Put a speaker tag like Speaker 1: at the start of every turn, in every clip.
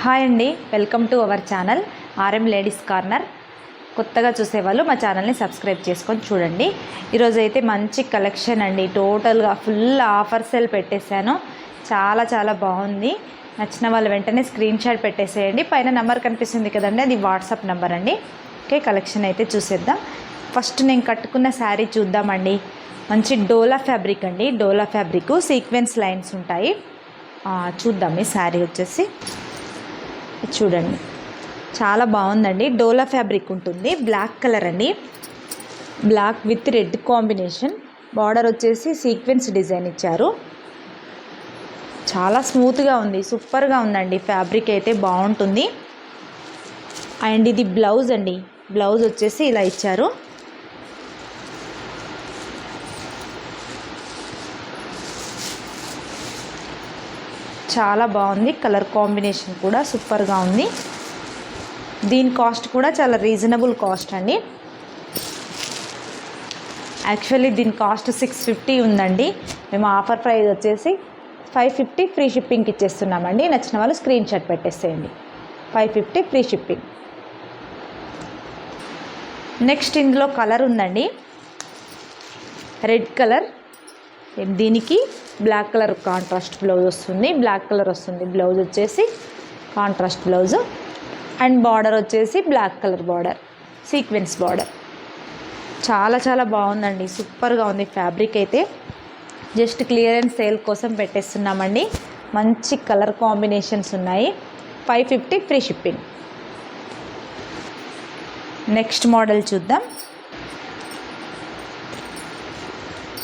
Speaker 1: Hi అండి welcome to our channel RM ladies corner. కొత్తగా చూసేవాళ్ళు మా ఛానల్ని సబ్స్క్రైబ్ చేసుకొని చూడండి. ఈరోజు అయితే మంచి కలెక్షన్ అండి టోటల్గా ఫుల్ ఆఫర్ సేల్ పెట్టేశాను. చాలా చాలా బాగుంది. నచ్చిన వాళ్ళు వెంటనే స్క్రీన్ షాట్ పెట్టేసేయండి. పైన నెంబర్ కనిపిస్తుంది కదండి అది వాట్సాప్ నెంబర్ అండి. ఓకే కలెక్షన్ అయితే చూసేద్దాం. ఫస్ట్ నేను కట్టుకున్న శారీ చూద్దామండి. మంచి డోలా ఫ్యాబ్రిక్ అండి డోలా ఫ్యాబ్రిక్. సీక్వెన్స్ లైన్స్ ఉంటాయి. చూద్దాం ఈ శారీ వచ్చేసి. చూడండి. చాలా బాగుందండి. డోలా ఫ్యాబ్రిక్ ఉంటుంది. బ్లాక్ కలర్ అండి. Black with red combination. Border వచ్చేసి సీక్వెన్స్ డిజైన్ ఇచ్చారు. చాలా స్మూత్గా ఉంది. సూపర్గా ఉందండి. ఫ్యాబ్రిక్ అయితే బాగుంటుంది. అండ్ ఇది బ్లౌజ్ అండి. బ్లౌజ్ వచ్చేసి ఇలా ఇచ్చారు. చాలా బాగుంది. కలర్ కాంబినేషన్ కూడా సూపర్గా ఉంది. దీని కాస్ట్ కూడా చాలా రీజనబుల్ కాస్ట్ అండి. యాక్చువల్లీ దీని కాస్ట్ సిక్స్ ఫిఫ్టీ ఉందండి. మేము ఆఫర్ ప్రైస్ వచ్చేసి ఫైవ్ ఫిఫ్టీ ఫ్రీ షిప్పింగ్కి ఇచ్చేస్తున్నామండి. నచ్చిన వాళ్ళు స్క్రీన్ షాట్ పెట్టేసేయండి. Five fifty free shipping next ఇందులో కలర్ ఉందండి. రెడ్ కలర్ దీనికి బ్లాక్ కలర్ కాంట్రాస్ట్ బ్లౌజ్ వస్తుంది. బ్లాక్ కలర్ వస్తుంది. బ్లౌజ్ వచ్చేసి కాంట్రాస్ట్ బ్లౌజ్. అండ్ బార్డర్ వచ్చేసి black colour border. Sequence border. చాలా చాలా బాగుందండి. సూపర్గా ఉంది ఫ్యాబ్రిక్ అయితే. జస్ట్ క్లియరెన్స్ సేల్ కోసం పెట్టేస్తున్నామండి. మంచి కలర్ కాంబినేషన్స్ ఉన్నాయి. Five fifty free shipping. Next model చూద్దాం.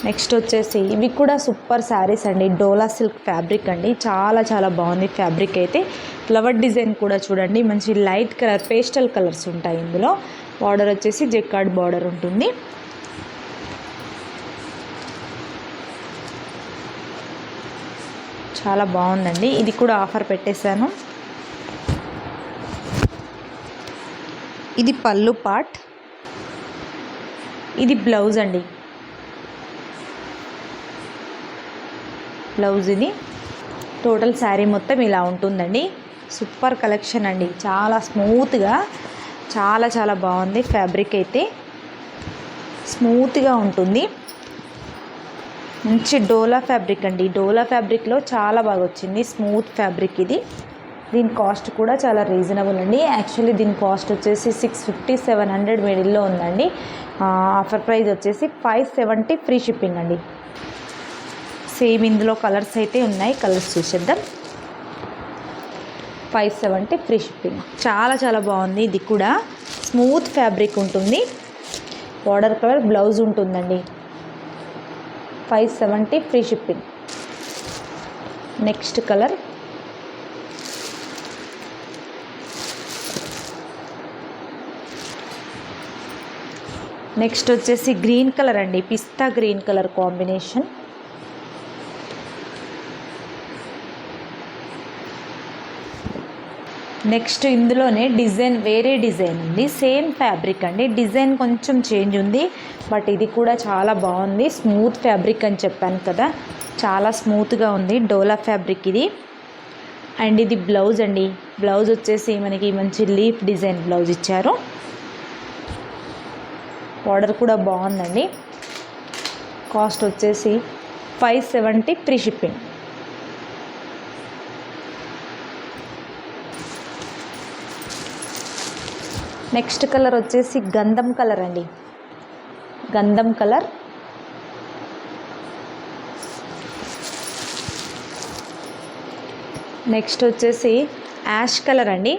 Speaker 1: నెక్స్ట్ వచ్చేసి ఇవి కూడా సూపర్ శారీస్ అండి. డోలా సిల్క్ ఫ్యాబ్రిక్ అండి. చాలా చాలా బాగుంది ఫ్యాబ్రిక్ అయితే. ఫ్లవర్ డిజైన్ కూడా చూడండి. మంచి లైట్ కలర్ పేస్టల్ కలర్స్ ఉంటాయి ఇందులో. బార్డర్ వచ్చేసి జెక్కార్డ్ బార్డర్ ఉంటుంది. చాలా బాగుందండి. ఇది కూడా ఆఫర్ పెట్టేశాను. ఇది పళ్ళు పార్ట్. ఇది బ్లౌజ్ అండి. బ్లౌజ్ ఇది టోటల్ శారీ మొత్తం ఇలా ఉంటుందండి. సూపర్ కలెక్షన్ అండి. చాలా స్మూత్గా చాలా చాలా బాగుంది ఫ్యాబ్రిక్ అయితే. స్మూత్గా ఉంటుంది. మంచి డోలా ఫ్యాబ్రిక్ అండి. డోలా ఫ్యాబ్రిక్లో చాలా బాగా వచ్చింది. స్మూత్ ఫ్యాబ్రిక్ ఇది. దీని కాస్ట్ కూడా చాలా రీజనబుల్ అండి. యాక్చువల్లీ దీని కాస్ట్ వచ్చేసి సిక్స్ ఫిఫ్టీ సెవెన్ హండ్రెడ్ మిడిల్లో ఉందండి. ఆఫర్ ప్రైస్ వచ్చేసి ఫైవ్ సెవెంటీ ఫ్రీ షిప్పింగ్ అండి. సేమ్ ఇందులో కలర్స్ అయితే ఉన్నాయి. కలర్స్ చూసేద్దాం. ఫైవ్ సెవెంటీ ఫ్రీ షిప్పింగ్ చాలా చాలా బాగుంది. ఇది కూడా స్మూత్ ఫ్యాబ్రిక్ ఉంటుంది. బార్డర్ కలర్ బ్లౌజ్ ఉంటుందండి. Five seventy free shipping next colour. Next వచ్చేసి గ్రీన్ కలర్ అండి. Pista green colour combination. Next ఇందులోనే డిజైన్ వేరే డిజైన్ ఉంది. సేమ్ ఫ్యాబ్రిక్ అండి. డిజైన్ కొంచెం చేంజ్ ఉంది. బట్ ఇది కూడా చాలా బాగుంది. స్మూత్ ఫ్యాబ్రిక్ అని చెప్పాను కదా. చాలా స్మూత్గా ఉంది. డోలా ఫ్యాబ్రిక్ ఇది. అండ్ ఇది బ్లౌజ్ అండి. బ్లౌజ్ వచ్చేసి మనకి మంచి లీఫ్ డిజైన్ బ్లౌజ్ ఇచ్చారు. ఆర్డర్ కూడా బాగుందండి. కాస్ట్ వచ్చేసి five seventy free shipping next colour వచ్చేసి గంధం కలర్ అండి. గంధం కలర్. నెక్స్ట్ వచ్చేసి యాష్ కలర్ అండి.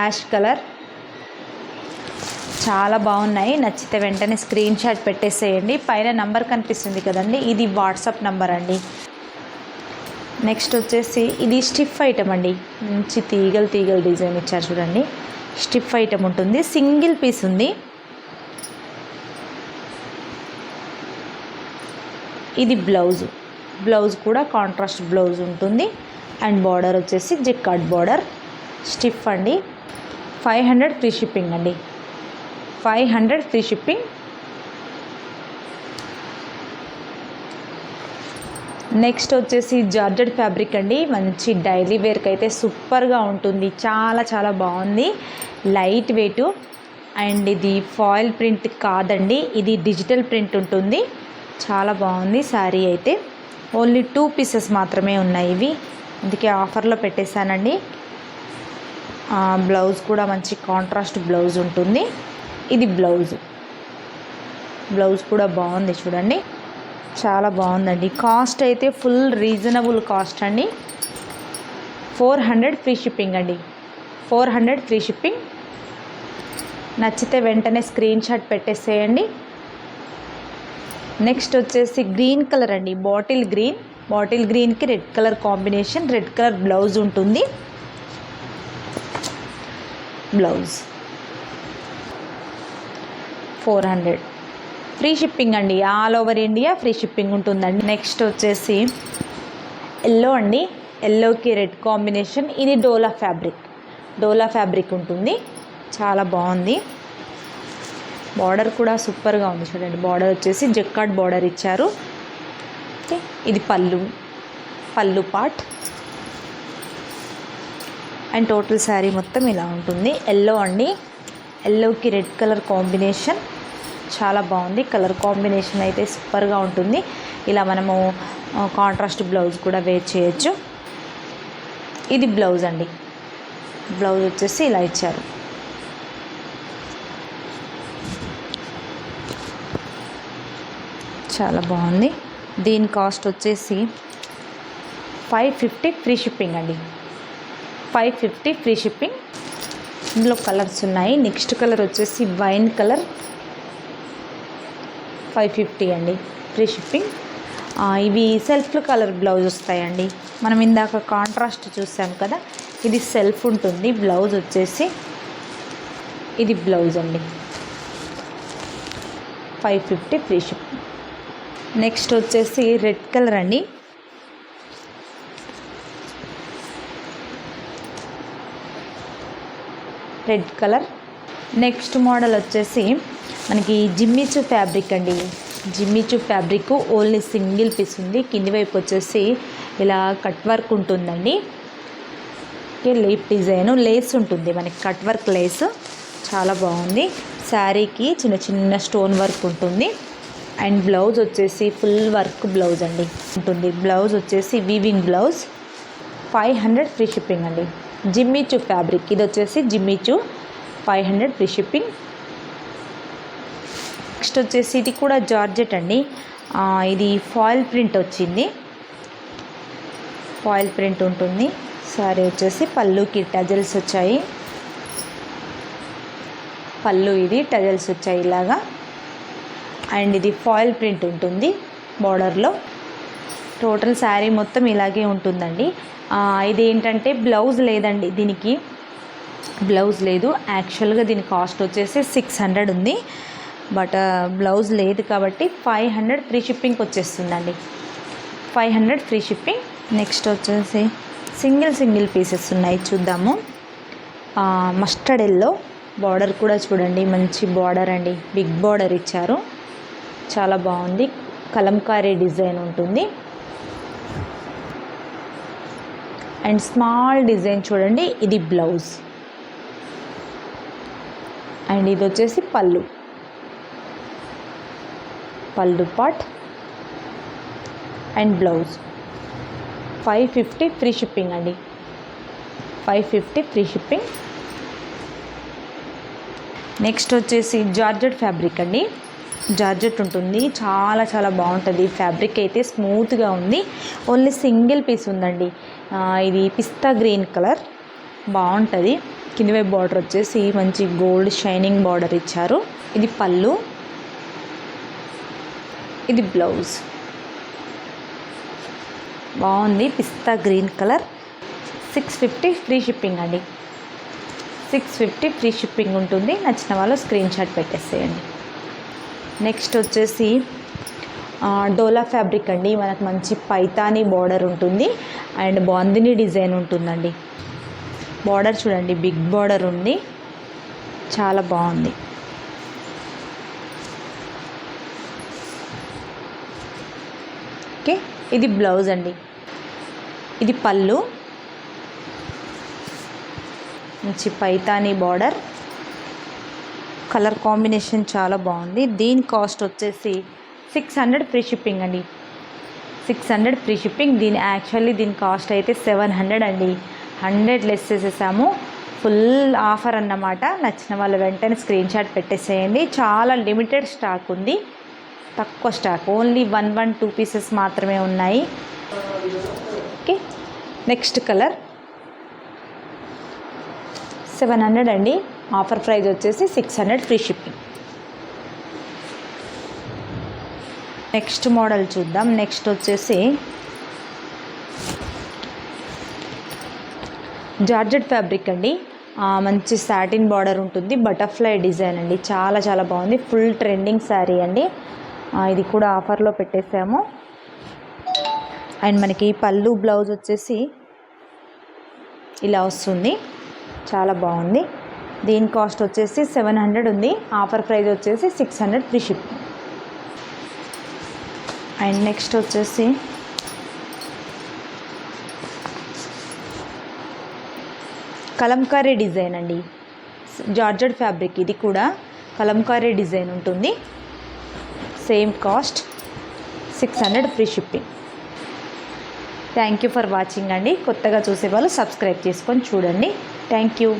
Speaker 1: Ash colour. చాలా బాగున్నాయి. నచ్చితే వెంటనే స్క్రీన్ షాట్ పెట్టేసేయండి. పైన నంబర్ కనిపిస్తుంది కదండి. ఇది వాట్సాప్ నంబర్ అండి. నెక్స్ట్ వచ్చేసి ఇది స్టిఫ్ ఐటమ్ అండి. మంచి తీగలు తీగలు డిజైన్ ఇచ్చారు చూడండి. స్టిఫ్ ఐటమ్ ఉంటుంది. సింగిల్ పీస్ ఉంది. ఇది బ్లౌజ్. బ్లౌజ్ కూడా కాంట్రాస్ట్ బ్లౌజ్ ఉంటుంది. అండ్ బార్డర్ వచ్చేసి జిక్కాట్ బార్డర్. స్టిఫ్ అండి. ఫైవ్ హండ్రెడ్ ఫ్రీ షిప్పింగ్ అండి. Five hundred free shipping. Next వచ్చేసి జార్జెడ్ ఫ్యాబ్రిక్ అండి. మంచి డైలీ వేర్కి అయితే సూపర్గా ఉంటుంది. చాలా చాలా బాగుంది. లైట్ వెయిట్ అండ్ ఇది ఫాయిల్ ప్రింట్ కాదండి ఇది డిజిటల్ ప్రింట్ ఉంటుంది. చాలా బాగుంది శారీ అయితే. ఓన్లీ టూ పీసెస్ మాత్రమే ఉన్నాయి ఇవి. అందుకే ఆఫర్లో పెట్టేశానండి. బ్లౌజ్ కూడా మంచి కాంట్రాస్ట్ బ్లౌజ్ ఉంటుంది. ఇది బ్లౌజ్. బ్లౌజ్ కూడా బాగుంది చూడండి. చాలా బాగుందండి. కాస్ట్ అయితే ఫుల్ రీజనబుల్ కాస్ట్ అండి. ఫోర్ హండ్రెడ్ ఫ్రీ షిప్పింగ్ అండి. Four hundred free shipping. నచ్చితే వెంటనే స్క్రీన్ షాట్ పెట్టేసేయండి. నెక్స్ట్ వచ్చేసి గ్రీన్ కలర్ అండి బాటిల్ గ్రీన్. బాటిల్ గ్రీన్కి red colour combination red colour blouse ఉంటుంది. Blouse. Four hundred. Free shipping అండి all over India free shipping ఉంటుందండి. నెక్స్ట్ వచ్చేసి ఎల్లో అండి ఎల్లోకి రెడ్ కాంబినేషన్ ఇది డోలా ఫ్యాబ్రిక్. డోలా ఫ్యాబ్రిక్ ఉంటుంది. చాలా బాగుంది. బార్డర్ కూడా సూపర్గా ఉంది చూడండి. బార్డర్ వచ్చేసి జెక్కాట్ బార్డర్ ఇచ్చారు. ఓకే ఇది పళ్ళు పళ్ళు పార్ట్. అండ్ టోటల్ శారీ మొత్తం ఇలా ఉంటుంది. ఎల్లో అండి. ఎల్లోకి రెడ్ కలర్ కాంబినేషన్. చాలా బాగుంది. కలర్ కాంబినేషన్ అయితే సూపర్గా ఉంటుంది. ఇలా మనము కాంట్రాస్ట్ బ్లౌజ్ కూడా వేర్ చేయొచ్చు. ఇది బ్లౌజ్ అండి. బ్లౌజ్ వచ్చేసి ఇలా ఇచ్చారు. చాలా బాగుంది. దీని కాస్ట్ వచ్చేసి ఫైవ్ ఫిఫ్టీ ఫ్రీ షిప్పింగ్ అండి. Five fifty free shipping. ఇందులో కలర్స్ ఉన్నాయి. నెక్స్ట్ కలర్ వచ్చేసి వైన్ కలర్. ఫైవ్ ఫిఫ్టీ అండి. Free shipping. ఇవి సెల్ఫ్ కలర్ బ్లౌజ్ వస్తాయండి. మనం ఇందాక కాంట్రాస్ట్ చూసాం కదా ఇది సెల్ఫ్ ఉంటుంది బ్లౌజ్ వచ్చేసి ఇది బ్లౌజ్ అండి. Five fifty free ship next వచ్చేసి రెడ్ కలర్ అండి. Red colour. నెక్స్ట్ మోడల్ వచ్చేసి మనకి జిమ్మిచు ఫ్యాబ్రిక్ అండి. Jimmy Choo fabric only single piece ఉంది. కింది వైపు వచ్చేసి ఇలా కట్ వర్క్ ఉంటుందండి. ఓకే లేప్ డిజైన్ లేస్ ఉంటుంది మనకి కట్ వర్క్ లేస్. చాలా బాగుంది. శారీకి చిన్న చిన్న స్టోన్ వర్క్ ఉంటుంది. అండ్ బ్లౌజ్ వచ్చేసి ఫుల్ వర్క్ బ్లౌజ్ అండి. ఉంటుంది. బ్లౌజ్ వచ్చేసి weaving blouse. Five hundred free shipping అండి. Jimmy Choo fabric. ఇది వచ్చేసి Jimmy Choo five hundred free shipping. Next వచ్చేసి ఇది కూడా జార్జెట్ అండి. ఇది ఫాయిల్ ప్రింట్ వచ్చింది. ఫాయిల్ ప్రింట్ ఉంటుంది. సారీ వచ్చేసి పళ్ళుకి టజల్స్ వచ్చాయి. పళ్ళు ఇది టజల్స్ వచ్చాయి ఇలాగా. అండ్ ఇది ఫాయిల్ ప్రింట్ ఉంటుంది బార్డర్లో టోటల్ శారీ మొత్తం ఇలాగే ఉంటుందండి. ఇది ఏంటంటే బ్లౌజ్ లేదండి దీనికి. బ్లౌజ్ లేదు. యాక్చువల్గా దీని కాస్ట్ వచ్చేసి సిక్స్ హండ్రెడ్ ఉంది. బట్ బ్లౌజ్ లేదు కాబట్టి ఫైవ్ హండ్రెడ్ ఫ్రీ షిప్పింగ్కి వచ్చేస్తుందండి. Five hundred free shipping next వచ్చేసి సింగిల్ సింగిల్ పీసెస్ ఉన్నాయి చూద్దాము. Mustard yellow. బార్డర్ కూడా చూడండి మంచి బార్డర్ అండి. బిగ్ బార్డర్ ఇచ్చారు. చాలా బాగుంది. కలంకారీ డిజైన్ ఉంటుంది. అండ్ స్మాల్ డిజైన్ చూడండి ఇది బ్లౌజ్. అండ్ ఇది వచ్చేసి పళ్ళు. పళ్ళు pot and blouse. Five fifty free shipping అండి. Five fifty free shipping. Next వచ్చేసి జార్జెట్ ఫ్యాబ్రిక్ అండి. జార్జెట్ ఉంటుంది. చాలా చాలా బాగుంటుంది. ఫ్యాబ్రిక్ అయితే స్మూత్గా ఉంది. ఓన్లీ సింగిల్ పీస్ ఉందండి. ఇది పిస్తా గ్రీన్ కలర్. బాగుంటుంది. కింది వైపు బార్డర్ వచ్చేసి మంచి గోల్డ్ షైనింగ్ బార్డర్ ఇచ్చారు. ఇది పళ్ళు. ఇది బ్లౌజ్. బాగుంది. Pista green colour. Six fifty free shipping అండి. సిక్స్ ఫిఫ్టీ ఫ్రీ షిప్పింగ్ ఉంటుంది. నచ్చిన వాళ్ళు స్క్రీన్ షాట్ పెట్టేసేయండి. నెక్స్ట్ వచ్చేసి డోలా ఫ్యాబ్రిక్ అండి. మనకు మంచి పైతానీ బార్డర్ ఉంటుంది. అండ్ బాందిని డిజైన్ ఉంటుందండి. బార్డర్ చూడండి బిగ్ బార్డర్ ఉంది. చాలా బాగుంది. ఓకే ఇది బ్లౌజ్ అండి. ఇది పళ్ళు. మంచి పైతానీ బార్డర్ కలర్ కాంబినేషన్ చాలా బాగుంది. దీని కాస్ట్ వచ్చేసి సిక్స్ హండ్రెడ్ ఫ్రీ షిప్పింగ్ అండి. సిక్స్ హండ్రెడ్ ఫ్రీ షిప్పింగ్ దీని యాక్చువల్లీ దీని కాస్ట్ అయితే సెవెన్ హండ్రెడ్ అండి. హండ్రెడ్ లెస్ చేసేసాము. ఫుల్ ఆఫర్ అన్నమాట. నచ్చిన వాళ్ళు వెంటనే స్క్రీన్ షాట్ పెట్టేసేయండి. చాలా లిమిటెడ్ స్టాక్ ఉంది. తక్కువ stock only one one two pieces మాత్రమే ఉన్నాయి. నెక్స్ట్ కలర్ సెవెన్ హండ్రెడ్ అండి. ఆఫర్ ప్రైస్ వచ్చేసి six hundred free shipping. Next model చూద్దాం. నెక్స్ట్ వచ్చేసి జార్జెట్ ఫ్యాబ్రిక్ అండి. మంచి సాటిన్ బార్డర్ ఉంటుంది. బటర్ఫ్లై డిజైన్ అండి. చాలా చాలా బాగుంది. ఫుల్ ట్రెండింగ్ శారీ అండి. ఇది కూడా ఆఫర్లో పెట్టేసాము. అండ్ మనకి పళ్ళు బ్లౌజ్ వచ్చేసి ఇలా వస్తుంది. చాలా బాగుంది. దీని కాస్ట్ వచ్చేసి సెవెన్ హండ్రెడ్ ఉంది. ఆఫర్ ప్రైస్ వచ్చేసి six hundred free ship. And next వచ్చేసి కలంకారీ డిజైన్ అండి. జార్జెడ్ ఫ్యాబ్రిక్ ఇది కూడా కలంకారీ డిజైన్ ఉంటుంది. Same cost six hundred free shipping. Thank you for watching అండి. కొత్తగా చూసే వాళ్ళు సబ్స్క్రైబ్ చేసుకొని చూడండి. Thank you